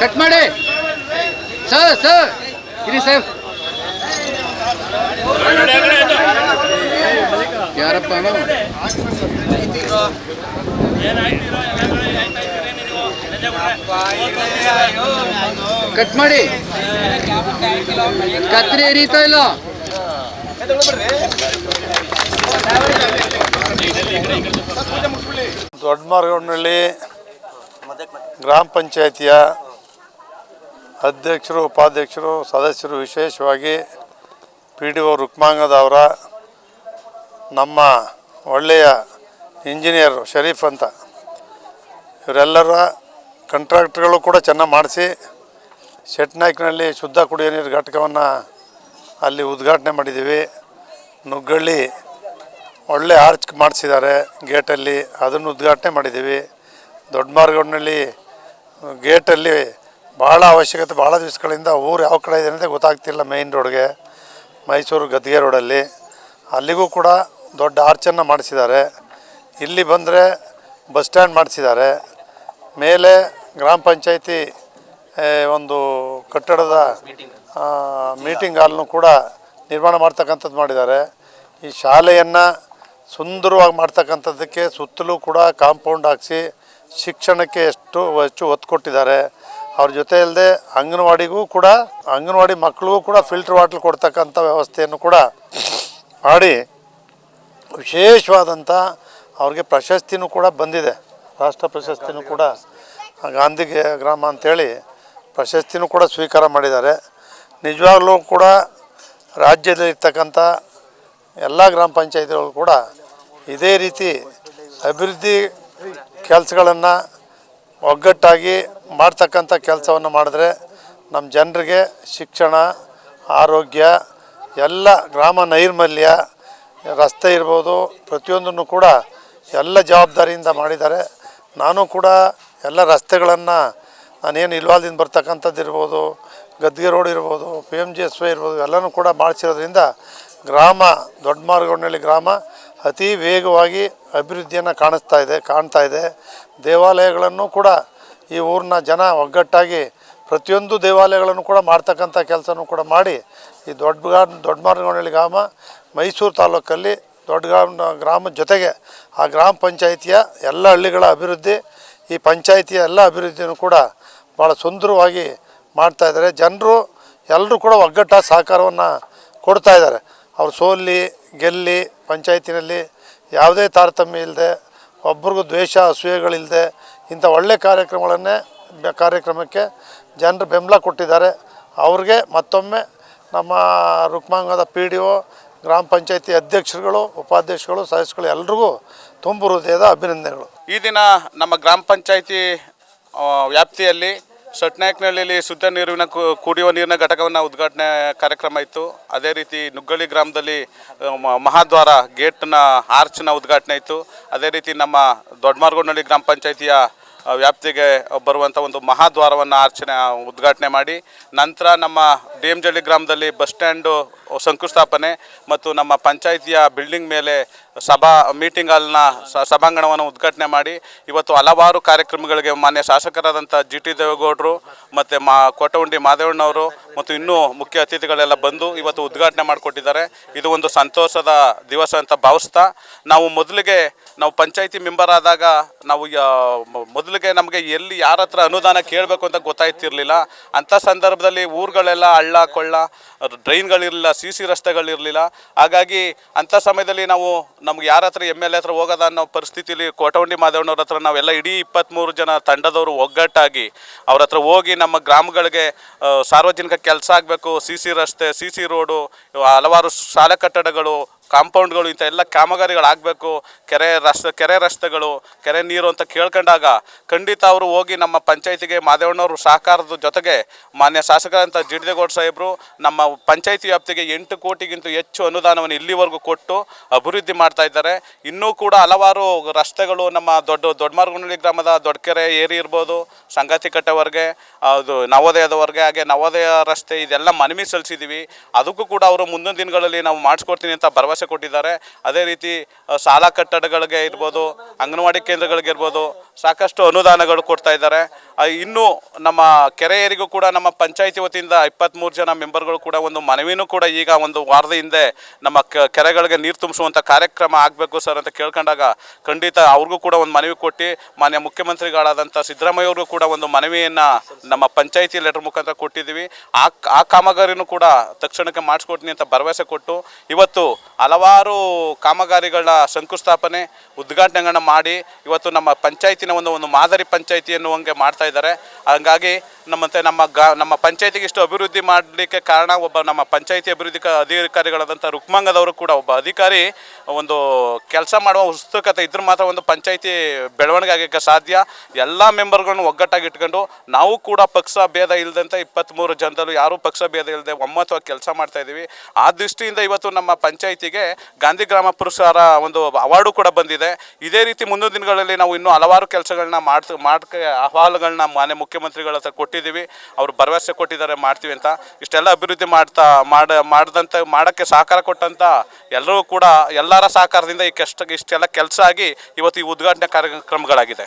Cut ಮಾಡಿ. Sir sir ಇರಿ sir ಯಾರಪ್ಪ? ಕಟ್ ಮಾಡಿ. ಕತ್ರಿ ಎರೀತಾ ಇಲ್ಲ? ದೊಡ್ಡಮಾರ್ಗೌಡನಹಳ್ಳಿ ಗ್ರಾಮ ಪಂಚಾಯಿತಿಯ ಅಧ್ಯಕ್ಷರು, ಉಪಾಧ್ಯಕ್ಷರು, ಸದಸ್ಯರು ವಿಶೇಷವಾಗಿ ಪಿ ಡಿ ಒ ರುಕ್ಮಾಂಗದವರ ನಮ್ಮ ಒಳ್ಳೆಯ ಇಂಜಿನಿಯರ್ ಶರೀಫ್ ಅಂತ. ಇವರೆಲ್ಲರ ಕಂಟ್ರಾಕ್ಟ್ಗಳು ಕೂಡ ಚೆನ್ನಾಗಿ ಮಾಡಿಸಿ ಶೆಟ್ನಾಯ್ಕನಲ್ಲಿ ಶುದ್ಧ ಕುಡಿಯೋ ನೀರು ಘಟಕವನ್ನು ಅಲ್ಲಿ ಉದ್ಘಾಟನೆ ಮಾಡಿದ್ದೀವಿ. ನುಗ್ಗಳ್ಳಿ ಒಳ್ಳೆ ಆರ್ಚ್ ಮಾಡಿಸಿದ್ದಾರೆ ಗೇಟಲ್ಲಿ, ಅದನ್ನು ಉದ್ಘಾಟನೆ ಮಾಡಿದ್ದೀವಿ. ದೊಡ್ಡ ಮಾರ್ಗನಲ್ಲಿ ಗೇಟಲ್ಲಿ ಭಾಳ ಅವಶ್ಯಕತೆ ಭಾಳ ದಿವಸಗಳಿಂದ ಊರು ಯಾವ ಕಡೆ ಇದೆ ಅಂತ ಗೊತ್ತಾಗ್ತಿಲ್ಲ ಮೇಯ್ನ್ ರೋಡ್ಗೆ ಮೈಸೂರು ಗದ್ಗೆ ರೋಡಲ್ಲಿ ಅಲ್ಲಿಗೂ ಕೂಡ ದೊಡ್ಡ ಆರ್ಚನ್ನು ಮಾಡಿಸಿದ್ದಾರೆ. ಇಲ್ಲಿ ಬಂದರೆ ಬಸ್ ಸ್ಟ್ಯಾಂಡ್ ಮಾಡಿಸಿದ್ದಾರೆ. ಮೇಲೆ ಗ್ರಾಮ ಪಂಚಾಯಿತಿ ಒಂದು ಕಟ್ಟಡದ ಮೀಟಿಂಗ್ ಹಾಲ್ನು ಕೂಡ ನಿರ್ಮಾಣ ಮಾಡ್ತಕ್ಕಂಥದ್ದು ಮಾಡಿದ್ದಾರೆ. ಈ ಶಾಲೆಯನ್ನು ಸುಂದರವಾಗಿ ಮಾಡ್ತಕ್ಕಂಥದ್ದಕ್ಕೆ ಸುತ್ತಲೂ ಕೂಡ ಕಾಂಪೌಂಡ್ ಹಾಕಿಸಿ ಶಿಕ್ಷಣಕ್ಕೆ ಎಷ್ಟು ಹೆಚ್ಚು ಒತ್ತು ಕೊಟ್ಟಿದ್ದಾರೆ. ಅವ್ರ ಜೊತೆ ಅಲ್ಲದೆ ಅಂಗನವಾಡಿಗೂ ಕೂಡ, ಅಂಗನವಾಡಿ ಮಕ್ಕಳಿಗೂ ಕೂಡ ಫಿಲ್ಟರ್ ವಾಟರ್ ಕೊಡ್ತಕ್ಕಂಥ ವ್ಯವಸ್ಥೆಯನ್ನು ಕೂಡ ಮಾಡಿ ವಿಶೇಷವಾದಂಥ ಅವ್ರಿಗೆ ಪ್ರಶಸ್ತಿನೂ ಕೂಡ ಬಂದಿದೆ. ರಾಷ್ಟ್ರ ಪ್ರಶಸ್ತಿನೂ ಕೂಡ ಗಾಂಧಿ ಗ್ರಾಮ ಅಂಥೇಳಿ ಪ್ರಶಸ್ತಿನೂ ಕೂಡ ಸ್ವೀಕಾರ ಮಾಡಿದ್ದಾರೆ. ನಿಜವಾಗ್ಲೂ ಕೂಡ ರಾಜ್ಯದಲ್ಲಿರ್ತಕ್ಕಂಥ ಎಲ್ಲ ಗ್ರಾಮ ಪಂಚಾಯತಿಗಳು ಕೂಡ ಇದೇ ರೀತಿ ಅಭಿವೃದ್ಧಿ ಕೆಲಸಗಳನ್ನು ಒಗ್ಗಟ್ಟಾಗಿ ಮಾಡ್ತಕ್ಕಂಥ ಕೆಲಸವನ್ನು ಮಾಡಿದ್ರೆ ನಮ್ಮ ಜನರಿಗೆ ಶಿಕ್ಷಣ, ಆರೋಗ್ಯ, ಎಲ್ಲ ಗ್ರಾಮ ನೈರ್ಮಲ್ಯ, ರಸ್ತೆ ಇರ್ಬೋದು, ಪ್ರತಿಯೊಂದನ್ನು ಕೂಡ ಎಲ್ಲ ಜವಾಬ್ದಾರಿಯಿಂದ ಮಾಡಿದ್ದಾರೆ. ನಾನು ಕೂಡ ಎಲ್ಲ ರಸ್ತೆಗಳನ್ನು ನಾನೇನು ಇಲ್ವಾಲ್ದಿಂದ ಬರ್ತಕ್ಕಂಥದ್ದು ಇರ್ಬೋದು ಗದ್ಗೆ ರೋಡ್ ಇರ್ಬೋದು P M G S Y ಇರ್ಬೋದು, ಎಲ್ಲನೂ ಕೂಡ ಮಾಡಿಸಿರೋದ್ರಿಂದ ಗ್ರಾಮ, ದೊಡ್ಡ ಮಾರ್ಗೌಡನಹಳ್ಳಿ ಗ್ರಾಮ ಅತಿ ವೇಗವಾಗಿ ಅಭಿವೃದ್ಧಿಯನ್ನು ಕಾಣಿಸ್ತಾ ಇದೆ, ಕಾಣ್ತಾ ಇದೆ. ದೇವಾಲಯಗಳನ್ನು ಕೂಡ ಈ ಊರಿನ ಜನ ಒಗ್ಗಟ್ಟಾಗಿ ಪ್ರತಿಯೊಂದು ದೇವಾಲಯಗಳನ್ನು ಕೂಡ ಮಾಡ್ತಕ್ಕಂಥ ಕೆಲಸನೂ ಕೂಡ ಮಾಡಿ ಈ ದೊಡ್ಡ ದೊಡ್ಡ ಗ್ರಾಮ, ಮೈಸೂರು ತಾಲೂಕಲ್ಲಿ ದೊಡ್ಡ ಗ್ರಾಮ ಗ್ರಾಮದ ಜೊತೆಗೆ ಆ ಗ್ರಾಮ ಪಂಚಾಯಿತಿಯ ಎಲ್ಲ ಹಳ್ಳಿಗಳ ಅಭಿವೃದ್ಧಿ, ಈ ಪಂಚಾಯಿತಿಯ ಎಲ್ಲ ಅಭಿವೃದ್ಧಿಯೂ ಕೂಡ ಭಾಳ ಸುಂದರವಾಗಿ ಮಾಡ್ತಾಯಿದ್ದಾರೆ ಜನರು, ಎಲ್ಲರೂ ಕೂಡ ಒಗ್ಗಟ್ಟ ಸಹಕಾರವನ್ನು ಕೊಡ್ತಾ ಇದ್ದಾರೆ. ಅವ್ರು ಸೋಲಿ, ಗೆಲ್ಲಿ, ಪಂಚಾಯತಿನಲ್ಲಿ ಯಾವುದೇ ತಾರತಮ್ಯ ಇಲ್ಲದೆ, ಒಬ್ರಿಗೂ ದ್ವೇಷ, ಅಸೂಯೆಗಳಿಲ್ಲದೆ ಇಂಥ ಒಳ್ಳೆಯ ಕಾರ್ಯಕ್ರಮಗಳನ್ನೇ ಕಾರ್ಯಕ್ರಮಕ್ಕೆ ಜನರು ಬೆಂಬಲ ಕೊಟ್ಟಿದ್ದಾರೆ. ಅವ್ರಿಗೆ ಮತ್ತೊಮ್ಮೆ ನಮ್ಮ ರುಕ್ಮಾಂಗದ ಪಿ ಡಿ ಒ, ಗ್ರಾಮ ಪಂಚಾಯತಿ ಅಧ್ಯಕ್ಷರುಗಳು, ಉಪಾಧ್ಯಕ್ಷರುಗಳು, ಸದಸ್ಯರುಗಳು ಎಲ್ರಿಗೂ ತುಂಬ ಹೃದಯದ ಅಭಿನಂದನೆಗಳು. ಈ ದಿನ ನಮ್ಮ ಗ್ರಾಮ ಪಂಚಾಯಿತಿ ವ್ಯಾಪ್ತಿಯಲ್ಲಿ ಸಟ್ನಾಯಕ್ನಹಳ್ಳಿಯಲ್ಲಿ ಶುದ್ಧ ನೀರಿನ ಕುಡಿಯುವ ನೀರಿನ ಘಟಕವನ್ನು ಉದ್ಘಾಟನೆ ಕಾರ್ಯಕ್ರಮ ಇತ್ತು. ಅದೇ ರೀತಿ ನುಗ್ಗಳ್ಳಿ ಗ್ರಾಮದಲ್ಲಿ ಮಹಾದ್ವಾರ ಗೇಟ್ನ ಆರ್ಚ್ನ ಉದ್ಘಾಟನೆ ಇತ್ತು. ಅದೇ ರೀತಿ ನಮ್ಮ ದೊಡ್ಡಮಾರ್ಗೋಡ್ನಹಳ್ಳಿ ಗ್ರಾಮ ಪಂಚಾಯಿತಿಯ ವ್ಯಾಪ್ತಿಗೆ ಬರುವಂಥ ಒಂದು ಮಹಾದ್ವಾರವನ್ನು ಆರ್ಚನೆ ಉದ್ಘಾಟನೆ ಮಾಡಿ, ನಂತರ ನಮ್ಮ ಡಿ ಎಂ ಜಳ್ಳಿ ಗ್ರಾಮದಲ್ಲಿ ಬಸ್ ಸ್ಟ್ಯಾಂಡು ಶಂಕುಸ್ಥಾಪನೆ ಮತ್ತು ನಮ್ಮ ಪಂಚಾಯಿತಿಯ ಬಿಲ್ಡಿಂಗ್ ಮೇಲೆ ಸಭಾ ಮೀಟಿಂಗ್ ಹಾಲ್ನ ಸಭಾಂಗಣವನ್ನು ಉದ್ಘಾಟನೆ ಮಾಡಿ, ಇವತ್ತು ಹಲವಾರು ಕಾರ್ಯಕ್ರಮಗಳಿಗೆ ಮಾನ್ಯ ಶಾಸಕರಾದಂಥ ಜಿ ಟಿ ದೇವೇಗೌಡರು ಮತ್ತು ಮಾ, ಕೋಟಗುಂಡಿ ಮಾದೇವಣ್ಣವರು ಮತ್ತು ಇನ್ನೂ ಮುಖ್ಯ ಅತಿಥಿಗಳೆಲ್ಲ ಬಂದು ಇವತ್ತು ಉದ್ಘಾಟನೆ ಮಾಡಿಕೊಟ್ಟಿದ್ದಾರೆ. ಇದು ಒಂದು ಸಂತೋಷದ ದಿವಸ ಅಂತ ಭಾವಿಸ್ತಾ, ನಾವು ಮೊದಲಿಗೆ ನಾವು ಪಂಚಾಯಿತಿ ಮೆಂಬರ್ ಆದಾಗ ನಾವು ಮೊದಲಿಗೆ ನಮಗೆ ಎಲ್ಲಿ ಯಾರ ಹತ್ರ ಅನುದಾನ ಕೇಳಬೇಕು ಅಂತ ಗೊತ್ತಾಯ್ತಿರಲಿಲ್ಲ. ಅಂಥ ಸಂದರ್ಭದಲ್ಲಿ ಊರುಗಳೆಲ್ಲ ಹಳ್ಳ, ಕೊಳ್ಳ, ಡ್ರೈನ್ಗಳಿರಲಿಲ್ಲ, ಸಿ ಸಿ ರಸ್ತೆಗಳಿರಲಿಲ್ಲ. ಹಾಗಾಗಿ ಅಂಥ ಸಮಯದಲ್ಲಿ ನಾವು ನಮ್ಗೆ ಯಾರ ಹತ್ರ ಎಂ ಎಲ್ ಎ ಹತ್ರ ಹೋಗೋದ ಅನ್ನೋ ಪರಿಸ್ಥಿತಿಲಿ ಕೋಟವಂಡಿ ಮಾದೇವನವ್ರ ಹತ್ರ ನಾವೆಲ್ಲ ಇಡೀ ಇಪ್ಪತ್ತ್ಮೂರು ಜನ ತಂಡದವರು ಒಗ್ಗಟ್ಟಾಗಿ ಅವ್ರ ಹತ್ರ ಹೋಗಿ ನಮ್ಮ ಗ್ರಾಮಗಳಿಗೆ ಸಾರ್ವಜನಿಕ ಕೆಲಸ ಆಗಬೇಕು. ಸಿ ಸಿ ರಸ್ತೆ, ಸಿ ಸಿ ರೋಡು, ಹಲವಾರು ಶಾಲಾ ಕಟ್ಟಡಗಳು ಕಾಂಪೌಂಡ್ಗಳು ಇಂಥ ಎಲ್ಲ ಕಾಮಗಾರಿಗಳಾಗಬೇಕು. ಕೆರೆ ರಸ್ತೆ, ಕೆರೆ ರಸ್ತೆಗಳು, ಕೆರೆ ನೀರು ಅಂತ ಕೇಳ್ಕೊಂಡಾಗ ಖಂಡಿತ ಅವರು ಹೋಗಿ ನಮ್ಮ ಪಂಚಾಯತಿಗೆ ಮಾದೇವಣ್ಣವರು ಸಹಕಾರದ ಜೊತೆಗೆ ಮಾನ್ಯ ಶಾಸಕರಂಥ ಜಿಡ್ದೇಗೌಡ ಸಾಹೇಬರು ನಮ್ಮ ಪಂಚಾಯತಿ ವ್ಯಾಪ್ತಿಗೆ ಎಂಟು ಕೋಟಿಗಿಂತ ಹೆಚ್ಚು ಅನುದಾನವನ್ನು ಇಲ್ಲಿವರೆಗೂ ಕೊಟ್ಟು ಅಭಿವೃದ್ಧಿ ಮಾಡ್ತಾ ಇದ್ದಾರೆ. ಇನ್ನೂ ಕೂಡ ಹಲವಾರು ರಸ್ತೆಗಳು ನಮ್ಮ ದೊಡ್ಡ ದೊಡ್ಡಮಾರ್ಗುಂಡಳ್ಳಿ ಗ್ರಾಮದ ದೊಡ್ಡಕೆರೆ ಏರಿ ಇರ್ಬೋದು ಸಂಗಾತಿ ಕಟ್ಟೆವರೆಗೆ ಅದು ನವೋದಯದವರೆಗೆ, ಹಾಗೆ ನವೋದಯ ರಸ್ತೆ ಇದೆಲ್ಲ ಮನವಿ ಸಲ್ಲಿಸಿದ್ದೀವಿ. ಅದಕ್ಕೂ ಕೂಡ ಅವರು ಮುಂದಿನ ದಿನಗಳಲ್ಲಿ ನಾವು ಮಾಡಿಸ್ಕೊಡ್ತೀನಿ ಅಂತ ಭರವಸೆ ಕೊಟ್ಟಿದ್ದಾರೆ. ಅದೇ ರೀತಿ ಶಾಲಾ ಕಟ್ಟಡಗಳಿಗೆ ಇರ್ಬೋದು ಅಂಗನವಾಡಿ ಕೇಂದ್ರಗಳಿಗೆ ಇರ್ಬೋದು ಸಾಕಷ್ಟು ಅನುದಾನಗಳು ಕೊಡ್ತಾ ಇದ್ದಾರೆ. ಇನ್ನು ನಮ್ಮ ಕೆರೆಯರಿಗೂ ಕೂಡ, ನಮ್ಮ ಪಂಚಾಯಿತಿ ವತಿಯಿಂದ ಇಪ್ಪತ್ತ್ಮೂರು ಜನ ಮೆಂಬರ್ಗಳು ಕೂಡ ಒಂದು ಮನವಿನೂ ಕೂಡ ಈಗ ಒಂದು ವಾರದ ಹಿಂದೆ ನಮ್ಮ ಕೆರೆಗಳಿಗೆ ನೀರು ತುಂಬಿಸುವಂಥ ಕಾರ್ಯಕ್ರಮ ಆಗಬೇಕು ಸರ್ ಅಂತ ಕೇಳ್ಕೊಂಡಾಗ ಖಂಡಿತ ಅವ್ರಿಗೂ ಕೂಡ ಒಂದು ಮನವಿ ಕೊಟ್ಟು, ಮಾನ್ಯ ಮುಖ್ಯಮಂತ್ರಿಗಳಾದಂಥ ಸಿದ್ದರಾಮಯ್ಯ ಅವ್ರಿಗೂ ಕೂಡ ಒಂದು ಮನವಿಯನ್ನು ನಮ್ಮ ಪಂಚಾಯಿತಿ ಲೆಟರ್ ಮುಖಾಂತರ ಕೊಟ್ಟಿದ್ದೀವಿ. ಆ ಆ ಕಾಮಗಾರಿನೂ ಕೂಡ ತಕ್ಷಣಕ್ಕೆ ಮಾಡಿಸ್ಕೊಡ್ತೀನಿ ಅಂತ ಭರವಸೆ ಕೊಟ್ಟು, ಇವತ್ತು ಹಲವಾರು ಕಾಮಗಾರಿಗಳ ಶಂಕುಸ್ಥಾಪನೆ ಉದ್ಘಾಟನೆಗಳನ್ನ ಮಾಡಿ, ಇವತ್ತು ನಮ್ಮ ಪಂಚಾಯತಿನ ಒಂದು ಒಂದು ಮಾದರಿ ಪಂಚಾಯಿತಿ ಎನ್ನುವಂಗೆ ಮಾಡ್ತಾ ಇದ್ದಾರೆ. ಹಂಗಾಗಿ ನಮ್ಮಂತೆ ನಮ್ಮ ಗಾ, ನಮ್ಮ ಪಂಚಾಯತಿಗೆ ಇಷ್ಟು ಅಭಿವೃದ್ಧಿ ಮಾಡಲಿಕ್ಕೆ ಕಾರಣ ಒಬ್ಬ ನಮ್ಮ ಪಂಚಾಯತಿ ಅಭಿವೃದ್ಧಿ ಅಧಿಕಾರಿಗಳಾದಂಥ ರುಕ್ಮಂಗದವರು ಕೂಡ ಒಬ್ಬ ಅಧಿಕಾರಿ, ಒಂದು ಕೆಲಸ ಮಾಡುವ ಉತ್ಸುಕತೆ ಇದ್ರ ಮಾತ್ರ ಒಂದು ಪಂಚಾಯತಿ ಬೆಳವಣಿಗೆ ಆಗಕ್ಕೆ ಸಾಧ್ಯ. ಎಲ್ಲ ಮೆಂಬರ್ಗಳನ್ನು ಒಗ್ಗಟ್ಟಾಗಿ ಇಟ್ಕೊಂಡು ನಾವು ಕೂಡ ಪಕ್ಷ ಭೇದ ಇಲ್ಲದಂಥ ಇಪ್ಪತ್ತ್ಮೂರು ಜನದಲ್ಲೂ ಯಾರೂ ಪಕ್ಷ ಭೇದ ಇಲ್ಲದೆ ಒಮ್ಮತವಾಗಿ ಕೆಲಸ ಮಾಡ್ತಾ ಇದ್ದೀವಿ. ಆ ದೃಷ್ಟಿಯಿಂದ ಇವತ್ತು ನಮ್ಮ ಪಂಚಾಯಿತಿಗೆ ಗಾಂಧಿ ಗ್ರಾಮ ಪುರಸ್ಕಾರ ಒಂದು ಅವಾರ್ಡು ಕೂಡ ಬಂದಿದೆ. ಇದೇ ರೀತಿ ಮುಂದಿನ ದಿನಗಳಲ್ಲಿ ನಾವು ಇನ್ನೂ ಹಲವಾರು ಕೆಲಸಗಳನ್ನ ಮಾಡ್ತ, ಮಾಡ್ಕ ಅಹವಾಲುಗಳನ್ನ ಮಾನ್ಯ ಮುಖ್ಯಮಂತ್ರಿಗಳ ಹತ್ರ ಕೊಟ್ಟಿದ್ದೀವಿ. ಅವರು ಭರವಸೆ ಕೊಟ್ಟಿದ್ದಾರೆ, ಮಾಡ್ತೀವಿ ಅಂತ. ಇಷ್ಟೆಲ್ಲ ಅಭಿವೃದ್ಧಿ ಮಾಡ್ತಾ, ಮಾಡ ಮಾಡಿದಂಥ ಮಾಡೋಕ್ಕೆ ಸಹಕಾರ ಕೊಟ್ಟಂಥ ಎಲ್ಲರೂ ಕೂಡ ಎಲ್ಲರ ಸಹಕಾರದಿಂದ ಈ ಕಷ್ಟ, ಇಷ್ಟೆಲ್ಲ ಕೆಲಸ ಆಗಿ ಇವತ್ತು ಈ ಉದ್ಘಾಟನೆ ಕಾರ್ಯಕ್ರಮಗಳಾಗಿದೆ.